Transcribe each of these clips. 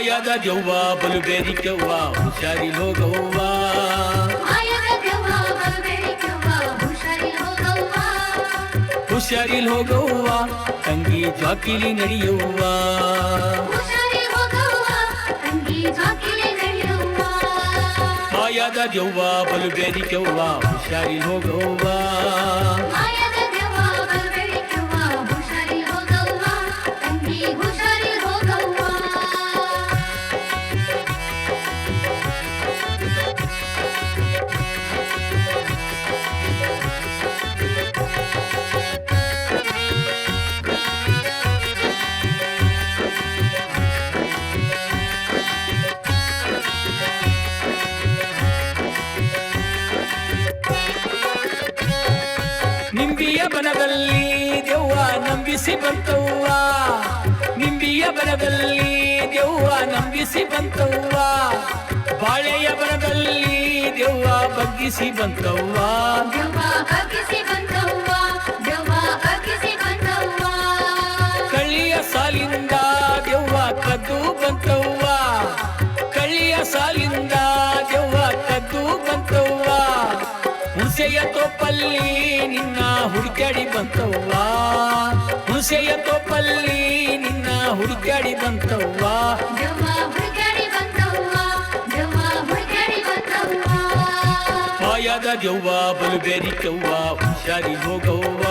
ಮಾಯದ ದೆವ್ವ ಬಲು ಬೇರಿಕೆವ್ವ ಹುಷಾರಿ ಹೋಗವ್ವ ಮಾಯದ ದೆವ್ವ ಬಲುಬೇಡಿಕೆವ್ವ, ಹುಷಾರಿಲ್ ಹೋಗವ್ವ. ಹುಷಾರಿಲ್ ಹೋಗವ್ವ ತಂಗಿ ಜಾಕಿಲಿ ನಡೆಯುವ್ವ ಹುಷಾರಿಲ್ ಹೋಗವ್ವ, ತಂಗಿ ಜಾಕಿಲೆ ನಡೆಯವ್ವ. ಮಾಯದ ದೆವ್ವ ಬಲು ಬೇರಿಕೆವ್ವ ಹುಷಾರಿಲ್ ಹೋಗವ್ವ ನಿಂಬಿಯ ಬನದಲ್ಲಿ ದೆವ್ವ ನಂಬಿಸಿ ಬಂತವ್ವ. ನಿಂಬಿಯ ಬನದಲ್ಲಿ ದೆವ್ವ ನಂಬಿಸಿ ಬಂತವ್ವ. ಬಾಳೆಯ ಬನದಲ್ಲಿ ದೆವ್ವ ಬಗ್ಗಿಸಿ ಬಂತವ್ವ. ಕಳ್ಳಿಯ ಸಾಲಿಂದ ದೆವ್ವ ಕದ್ದು ಬಂತವ್ವ. ಕಳ್ಳಿಯ ಸಾಲಿಂದ ದೆವ್ವ ಕದ್ದು ಬಂತವ್ವ. ಹುಸೆಯ ತೋಪಲ್ಲಿ ಹುಡುಕಾಡಿ ಬಂತವ್ವ ಹುಣಸೆಯ ತೋಪಲ್ಲಿ ನಿನ್ನ ಹುಡುಕಾಡಿ ಬಂತವ್ವ ಕೆವ್ವ. ಮಾಯದ ದೆವ್ವ ಬಲು ಬೇರಿಕೆವ್ವ ಹುಷಾರಿ ಹೋಗವ್ವ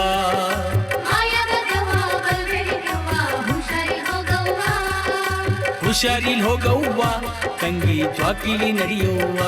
ಹುಷಾರಿ ಹೋಗವ್ವ. ತಂಗಿ ಜಾಕಿಲಿ ನಡೆಯುವ್ವ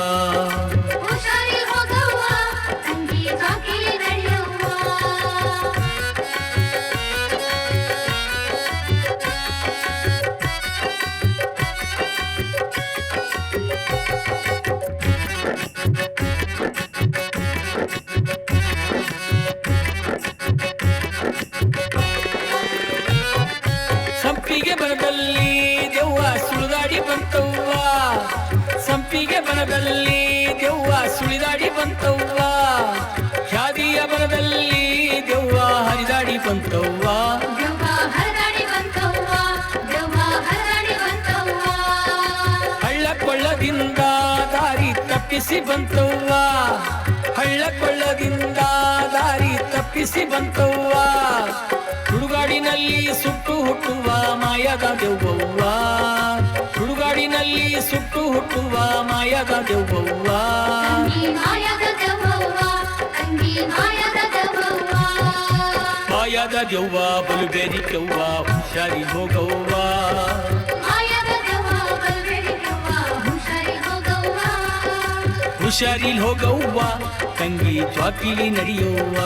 ಬನದಲ್ಲಿ ದೆವ್ವ ಸುಳಿದಾಡಿ ಬಂತವ್ವ. ಸಂಪಿಗೆ ಬನದಲ್ಲಿ ದೆವ್ವ ಸುಳಿದಾಡಿ ಬಂತವ್ವ. ಖ್ಯಾದಿಯ ಬನದಲ್ಲಿ ದೆವ್ವ ಹರಿದಾಡಿ ಬಂತವ್ವ. ಹಳ್ಳಕೊಳ್ಳದಿಂದ ಹರದಾಡಿ ಬಂತವ್ವ, ದೆವ್ವ ಹರದಾಡಿ ಬಂತವ್ವ. ಹಳ್ಳ ಕೊಳ್ಳದಿಂದ ದಾರಿ ತಪ್ಪಿಸಿ ಬಂತವ್ವ. ಹಳ್ಳ ಕೊಳ್ಳದಿಂದ ದಾರಿ ತಪ್ಪಿಸಿ ಬಂತವ್ವ. ಸುಡುಗಾಡಿನಲ್ಲಿ ಸುಟ್ಟು ಹುಟ್ಟುವ ಮಾಯದ ದೆವ್ವವ್ವ. ಸುಡುಗಾಡಿನಲ್ಲಿ ಸುಟ್ಟು ಹುಟ್ಟುವ ಮಾಯದ ದೆವ್ವವ್ವ. ಮಾಯದ ದೆವ್ವ ಬಲು ಬೇರಿಕೆವ್ವ ಹುಷಾರಿ ಹೋಗವ್ವ. ಹುಷಾರಿ ಹೋಗವ್ವ. ತಂಗಿ ಚಾಕಿಲಿ ನಡೆಯುವ್ವ.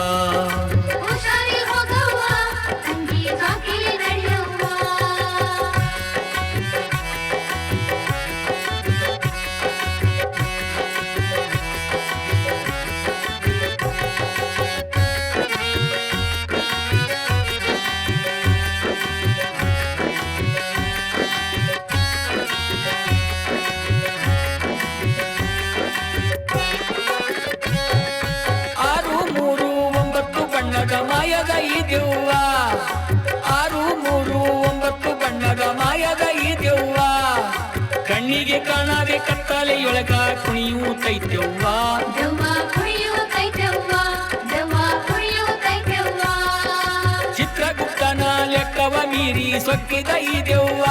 ಮಾಯದ ಈ ದೆವ್ವ ಆರು ಮೂರು ಒಂಬತ್ತು ಬಣ್ಣದ ಮಾಯದ ಈ ದೆವ್ವ ಕಣ್ಣಿಗೆ ಕಾಣದೆ ಕತ್ತಲೆಯೊಳಗ ಕುಣಿಯುತ್ತೈತೆವ್ವ. ಚಿತ್ರಗುಪ್ತನ ಲೆಕ್ಕವ ಮೀರಿ ಸೊಕ್ಕಿದ ಈ ದೆವ್ವ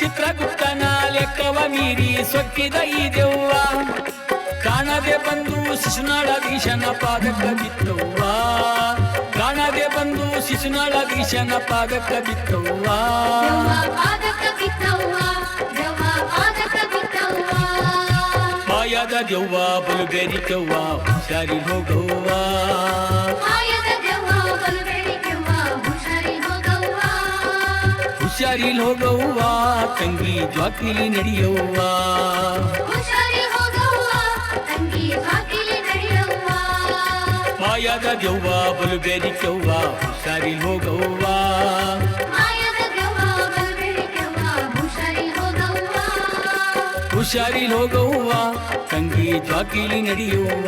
ಚಿತ್ರಗುಪ್ತನ ಲೆಕ್ಕವ ಮೀರಿ ಸೊಕ್ಕಿದ ಈ ದೆವ್ವ ಕಾಣದೆ ಬಂದು ಶಿಶುನಾಳಧೀಶನ ಪಾದಕ ಬಿತ್ತವ್ವ. ಕಾಣದೆ ಬಂದು ಶಿಶುನಾಳಧೀಶನ ಪಾದಕ ಬಿತ್ತವ್ವ ದೆವ್ವ ಪಾದಕ ಬಿತ್ತವ್ವ, ದೆವ್ವ ಪಾದಕ ಬಿತ್ತವ್ವ. ಮಾಯದ ದೆವ್ವ ಬಲು ಬೇರಿಕೆವ್ವ ಹುಷಾರಿ ಹೋಗವ್ವ ಮಾಯದ ದೆವ್ವ ಬಲುಬೇಡಿಕೆವ್ವ, ಹುಷಾರಿಲ್ ಹೋಗವ್ವ. ಹುಷಾರಿಲ್ ಹೋಗವ್ವ ತಂಗಿ ಜ್ವಾಕಿಲಿ ನಡೆಯವ್ವ ಮಾಯದ ದೆವ್ವ ಬಲು ಬೇರಿಕೆವ್ವ ಹುಷಾರಿಲ್ ಹೋಗವ್ವ ಹುಷಾರಿ ಹೋಗವ್ವ. ತಂಗಿ ಜಾಕಿಲಿ ನಡೆಯುವ